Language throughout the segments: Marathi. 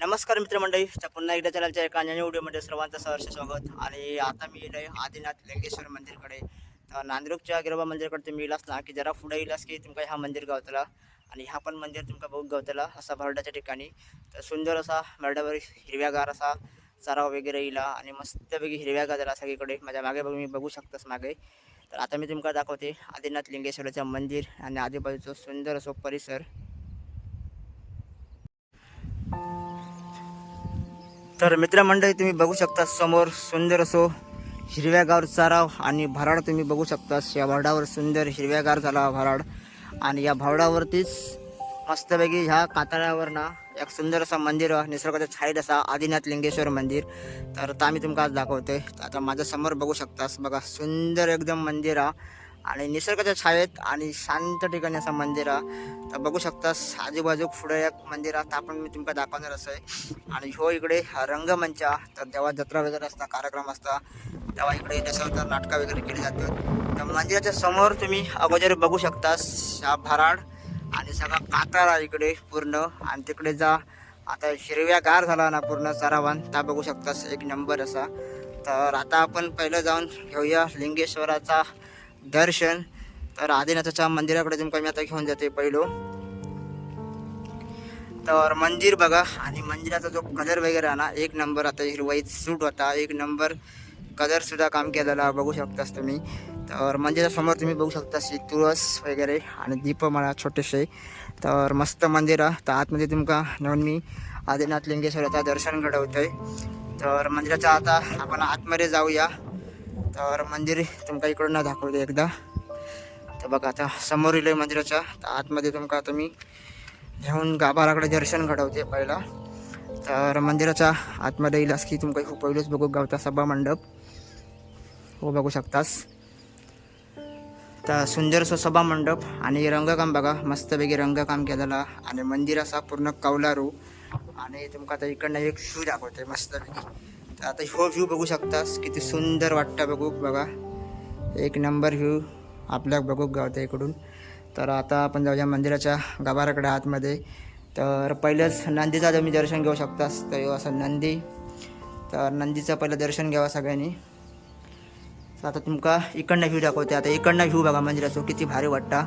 नमस्कार मित्रमंडळी तर पुन्हा एकदा चॅनलच्या एका नवीन व्हिडिओमध्ये सर्वांचं सहर्ष स्वागत. आणि आता मी येईल आदिनाथ लिंगेश्वर मंदिरकडे तर नांदुरच्या गिरोबा मंदिरकडे तुम्ही येलास ना की जरा पुढे येलास की तुमका ह्या मंदिर गावतला आणि ह्या पण मंदिर तुमका बघू गावतला असा भरडाच्या ठिकाणी. तर सुंदर असा भरडावर हिरव्यागार असा सराव वगैरे येला आणि मस्तपैकी हिरव्यागार झाला सगळीकडे माझ्या मागे बघ मी बघू शकतोस मागे. तर आता मी तुमका दाखवते आदिनाथ लिंगेश्वराचं मंदिर आणि आजूबाजूचं सुंदर असो परिसर. तर मित्रमंडळी तुम्ही बघू शकता समोर सुंदर असो हिरव्यागार चाराव आणि भराड तुम्ही बघू शकता. या भरडावर सुंदर हिरव्यागार झाला भराड. आणि या भरडावरतीच मस्तपैकी ह्या कातळ्यावर ना एक सुंदर असं मंदिर आहे, निसर्गाच्या छाईत असा आदिनाथ लिंगेश्वर मंदिर. तर आता मी तुमका आज दाखवतोय. आता माझ्यासमोर बघू शकतास बघा सुंदर एकदम मंदिर आहे आणि निसर्गाच्या छायेत आणि शांत ठिकाणी असं मंदिर आहे. तर बघू शकतास आजूबाजू पुढे एक मंदिर आहे. तर पण मी तुमका दाखवणार असं आहे. आणि ह्यो इकडे रंगमंच आहे. तर जेव्हा जत्रा वगैरे असता कार्यक्रम असता तेव्हा इकडे तर नाटकं वगैरे केली जातात. तर मंदिराच्या समोर तुम्ही अगोदर बघू शकतास हा भराड आणि सगळा कातार आहे इकडे पूर्ण. आणि तिकडे जा. आता हिरव्या गार झाला ना पूर्ण सरावान. त्या बघू शकतास एक नंबर असा. तर आता आपण पहिलं जाऊन घेऊया लिंगेश्वराचा दर्शन. तर आदिनाथाच्या मंदिराकडे तुमका मी आता घेऊन जाते पहिलो तर मंदिर बघा आणि मंदिराचा जो कलर वगैरे आहे ना एक नंबर आता हिरवाईत सूट होता एक नंबर कलरसुद्धा काम केलेला बघू शकतास तुम्ही. तर मंदिरासमोर तुम्ही बघू शकता ही तुळस वगैरे आणि दीप मला छोटेसे. तर मस्त मंदिर आहे. तर आतमध्ये तुमका नेऊन मी आदिनाथ लिंगेश्वराचं दर्शन घडवतोय. तर मंदिराच्या आता आपण आतमध्ये जाऊया. तर मंदिर तुमका इकडून दाखवते एकदा. तर बघा आता समोर इले मंदिराच्या. तर आतमध्ये तुमका तुम्ही घेऊन गाभाराकडे दर्शन घडवते पहिला. तर मंदिराच्या आतमध्ये येईलास की तुमका खूप पहिलेच बघू गावता सभा मंडप. हो बघू शकतास. तर सुंदर असं सभा मंडप आणि रंगकाम बघा. मस्तपैकी रंगकाम केलेला आणि मंदिर असा पूर्ण कौलारू आणि तुमका आता इकडनं एक शू दाखवते मस्तपैकी. आता ह्यो व्ह्यू बघू शकतास किती सुंदर वाटतं बघू बघा. एक नंबर व्ह्यू आपल्या बघू गावतं इकडून. तर आता आपण जाऊया मंदिराच्या गाभाराकडे आतमध्ये. तर पहिलंच नंदीचा तुम्ही दर्शन घेऊ शकतास. तर असं नंदी. तर नंदीचं पहिलं दर्शन घ्यावा सगळ्यांनी. तर आता तुमका इकडनं व्ह्यू दाखवते. आता इकडनं व्ह्यू बघा मंदिराचं किती भारी वाटता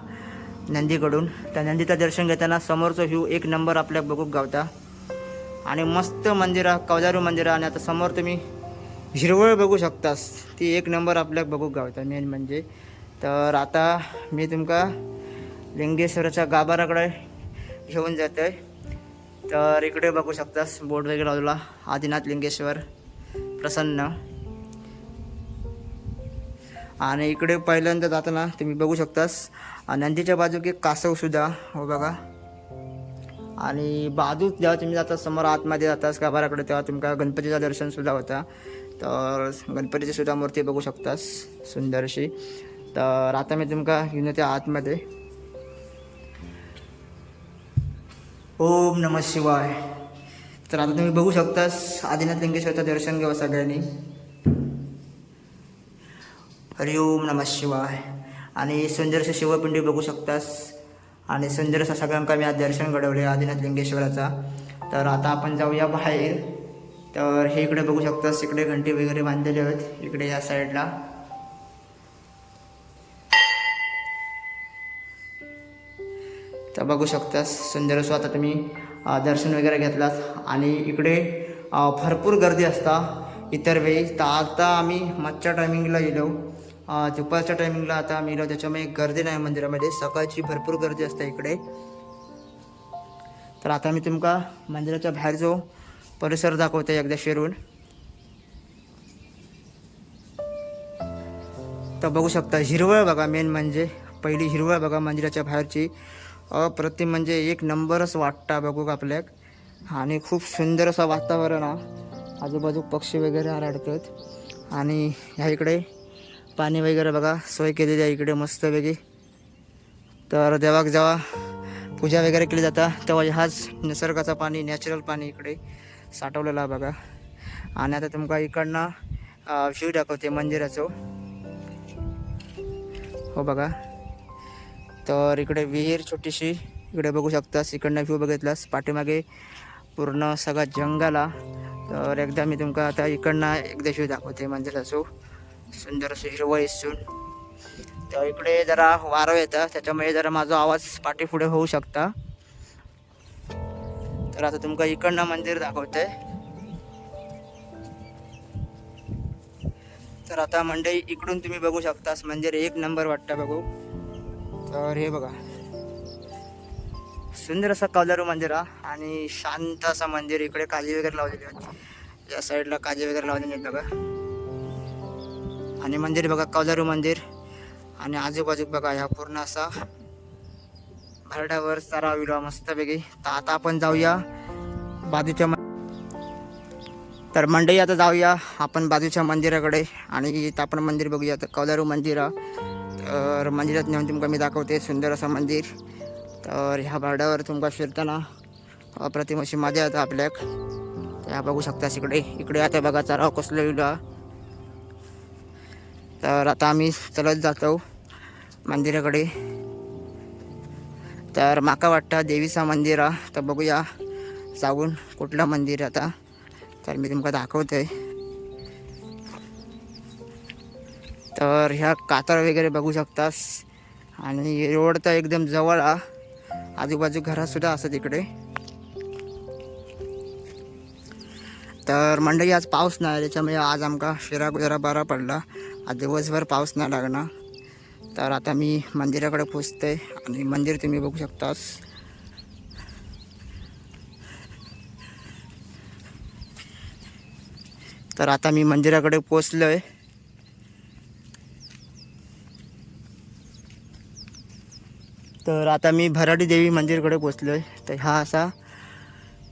नंदीकडून. त्या नंदीचं दर्शन घेताना समोरचं व्ह्यू एक नंबर आपल्या बघूक गावता. आणि मस्त मंदिर आहे कवदारू मंदिर आहे. आणि आता समोर तुम्ही हिरवळ बघू शकतास. ती एक नंबर आपल्याक बघूक गावता. मेन म्हणजे तर आता मी तुमका लिंगेश्वराच्या गाभाराकडे घेऊन जाते तर इकडे बघू शकतास बोर्ड वगैरे लावला आदिनाथ लिंगेश्वर प्रसन्न. आणि इकडे पहिल्यांदा जाताना तुम्ही बघू शकतास. अ, नंदीच्या बाजूक एक कासव सुद्धा हो बघा. आणि बाजूत जेव्हा तुम्ही जाता समोर आतमध्ये जातास गाभाराकडे तेव्हा तुमका गणपतीचं दर्शन सुद्धा होता. तर गणपतीची सुद्धा मूर्ती बघू शकतास सुंदरशी. तर आता मी तुमका घेऊन येते आतमध्ये. ओम नम शिवाय. तर आता तुम्ही बघू शकतास आदिनाथ लिंगेश्वरचं दर्शन घ्यावं सगळ्यांनी. हरिओम नम शिवाय. आणि सुंदरशी शिवपिंडी बघू शकतास. आणि सुंदर असं सगळ्यांका मी आज दर्शन घडवले आदिनाथ लिंगेश्वराचा. तर आता आपण जाऊया बाहेर. तर हे इकडे बघू शकतास इकडे घंटी वगैरे बांधलेले आहेत. इकडे या साईडला. तर बघू शकतास सुंदर असो आता तुम्ही दर्शन वगैरे घेतलास आणि इकडे भरपूर गर्दी असता. इतर वेळी तर आता आम्ही मच्छच्या टायमिंगला गेलो. दुपारच्या टायमिंगला आता आम्ही गेलो त्याच्यामुळे गर्दी नाही मंदिरामध्ये. सकाळची भरपूर गर्दी असते इकडे. तर आता मी तुमका मंदिराच्या बाहेर जो परिसर दाखवते एकदा शिरून तर बघू शकता हिरवळ बघा मेन म्हणजे. पहिली हिरवळ बघा मंदिराच्या बाहेरची. अप्रतिम म्हणजे एक नंबरच वाटता बघू आपल्याक. आणि खूप सुंदर असं वातावरण आहे. आजूबाजू पक्षी वगैरे आढळतात. आणि ह्या इकडे पाणी वगैरे बघा सोय केलेली आहे इकडे मस्तपैकी. तर देवाक जेव्हा पूजा वगैरे केली जाता. तेव्हा ह्याच निसर्गाचं पाणी नॅचरल पाणी इकडे साठवलेलं आहे बघा. आणि आता तुमका इकडनं व्ह्यू दाखवते मंदिराचं. हो बघा. तर इकडे विहीर छोटीशी इकडे बघू शकतास इकडनं व्ह्यू बघितलास. पाठीमागे पूर्ण सगळा जंगल हा तर एकदा मी तुमका आता इकडनं एकदा व्ह्यू दाखवते मंदिराचो. सुंदर असं हिरवं इसून तर इकडे जरा वारं येतं त्याच्यामुळे जरा माझा आवाज पाठीपुढे होऊ शकता. तर आता तुमका इकडनं मंदिर दाखवतंय तर आता मंडई इकडून तुम्ही बघू शकतास मंदिर एक नंबर वाटतं बघू. तर हे बघा. सुंदर असं कौलारू मंदिर आहे आणि शांत असं मंदिर इकडे काजी वगैरे लावलेली होती. या साईडला काजी वगैरे लावलेली आहेत बघा. आणि मंदिर बघा कौलारू मंदिर. आणि आजूबाजूक बघा ह्या पूर्ण असा भरड्यावर सारा विलो मस्तपैकी. तर आता आपण जाऊया बाजूच्या म- तर मंडई आता जाऊया आपण बाजूच्या मंदिराकडे. आणि इथं आपण मंदिर बघूया. तर कौलारू मंदिर तर मंदिरात नेऊन तुमका मी दाखवते. सुंदर असं मंदिर. तर ह्या भाड्यावर तुमका फिरताना अप्रतिम अशी मजा येतं आपल्याक. ह्या बघू शकता इकडे इकडे आता बघा चराव कसलं विलो हा. तर आता आम्ही चलत जातो मंदिराकडे. तर माका वाटतं देवीचा मंदिर आहे तर बघूया जाऊन कुठलं मंदिर आता. तर मी तुमका दाखवतोय. तर ह्या कातार वगैरे बघू शकतास. आणि रोड तर एकदम जवळ आ आजूबाजू घरातसुद्धा असं तिकडे तर मंडळी आज पाऊस नाही त्याच्यामुळे आज आमका शिरा जरा बरा पडला. आज दिवसभर पाऊस नाही लागणार. तर आता मी मंदिराकडे पोचते आणि मंदिर तुम्ही बघू शकतास. तर आता मी मंदिराकडे पोचलो आहे तर आता मी भराडी देवी मंदिरकडे पोचलो आहे तर हा असा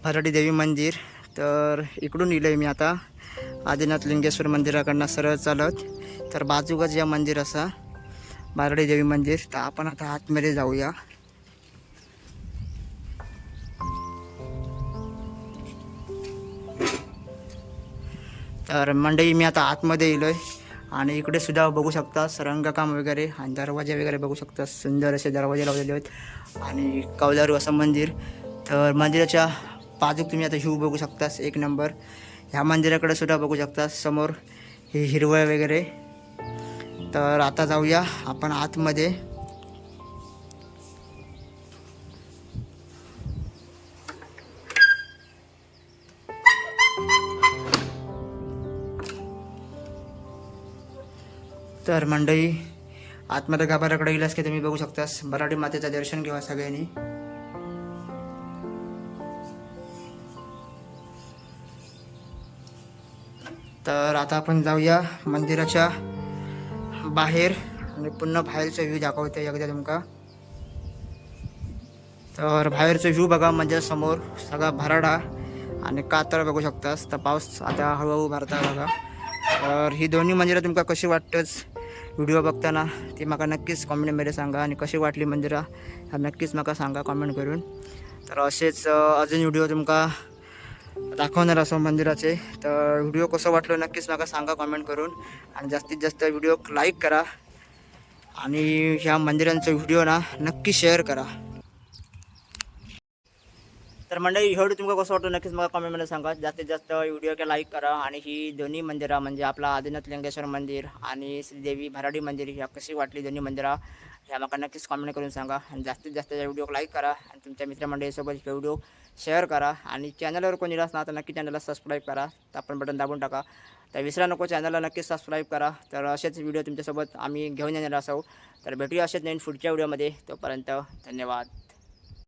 भराडी देवी मंदिर. तर इकडून इलोय मी आता. आदिनाथ लिंगेश्वर मंदिराकडनं सरळ चालत तर बाजूकच या मंदिर असा बारडी देवी मंदिर तर आपण आता आतमध्ये जाऊया. तर मंडई मी आता आतमध्ये येलो आहे आणि इकडे सुद्धा बघू शकता रंगकाम वगैरे आणि दरवाजे वगैरे बघू शकता. सुंदर असे दरवाजे लावलेले आहेत. आणि कौलारू असं मंदिर. तर मंदिराच्या बाजूक तुम्ही आता हिव बघू शकतास. एक नंबर. ह्या मंदिराकडे सुद्धा बघू शकता समोर हे हिरवळ वगैरे. तर आता जाऊया आपण आतमध्ये. तर मंडळी आतमध्ये गाभाऱ्याकडे गेल्यास की तुम्ही बघू शकतास. बराडी मातेचं दर्शन घेवा सगळ्यांनी. तर आता आपण जाऊया मंदिराच्या बाहेर आणि पुन्हा बाहेरचा व्ह्यू दाखवते एकदा तुमका. तर बाहेरचं व्ह्यू बघा म्हणजे समोर सगळा भराडा आणि कातळ बघू शकतास. तर पाऊस आता हळूहळू भरता बघा. तर ही दोन्ही मंदिरं तुमका कशी वाटतंच व्हिडिओ बघताना ती म्हाका नक्कीच कॉमेंटमध्ये सांगा आणि कशी वाटली मंदिरं नक्कीच म्हाका सांगा कॉमेंट करून. तर असेच अजून व्हिडिओ तुमका दाखवणार असो मंदिराचे. तर व्हिडिओ कसं वाटलं नक्कीच मला सांगा कॉमेंट करून. आणि जास्तीत जास्त व्हिडिओ लाईक करा. आणि ह्या मंदिरांचा व्हिडिओ ना नक्की शेअर करा. तर मंडळी व्हिडिओ तुमका कसं वाटतं नक्कीच मला कमेंटमध्ये सांगा. जास्तीत जास्त व्हिडिओ लाईक करा. आणि ही दोन्ही मंदिरं म्हणजे आपला आदिनाथ लिंगेश्वर मंदिर आणि श्रीदेवी भराडी मंदिर ह्या कशी वाटली दोन्ही मंदिरं? या मला नक्कीच कॉमेंट करून सांगा. आणि जास्तीत जास्त या व्हिडिओ लाईक करा. आणि तुमच्या मित्रमंडळीसोबत हे व्हिडिओ शेअर करा. आणि चॅनलवर कोणी रास तर नक्की चॅनलला सबस्क्राईब करा. तर आपण बटन दाबून टाका. तर विसरा नको चॅनलला नक्कीच सबस्क्राईब करा. तर असेच व्हिडिओ तुमच्यासोबत आम्ही घेऊन येणार असो. तर भेटूया असेच नवीन पुढच्या व्हिडिओमध्ये तोपर्यंत धन्यवाद.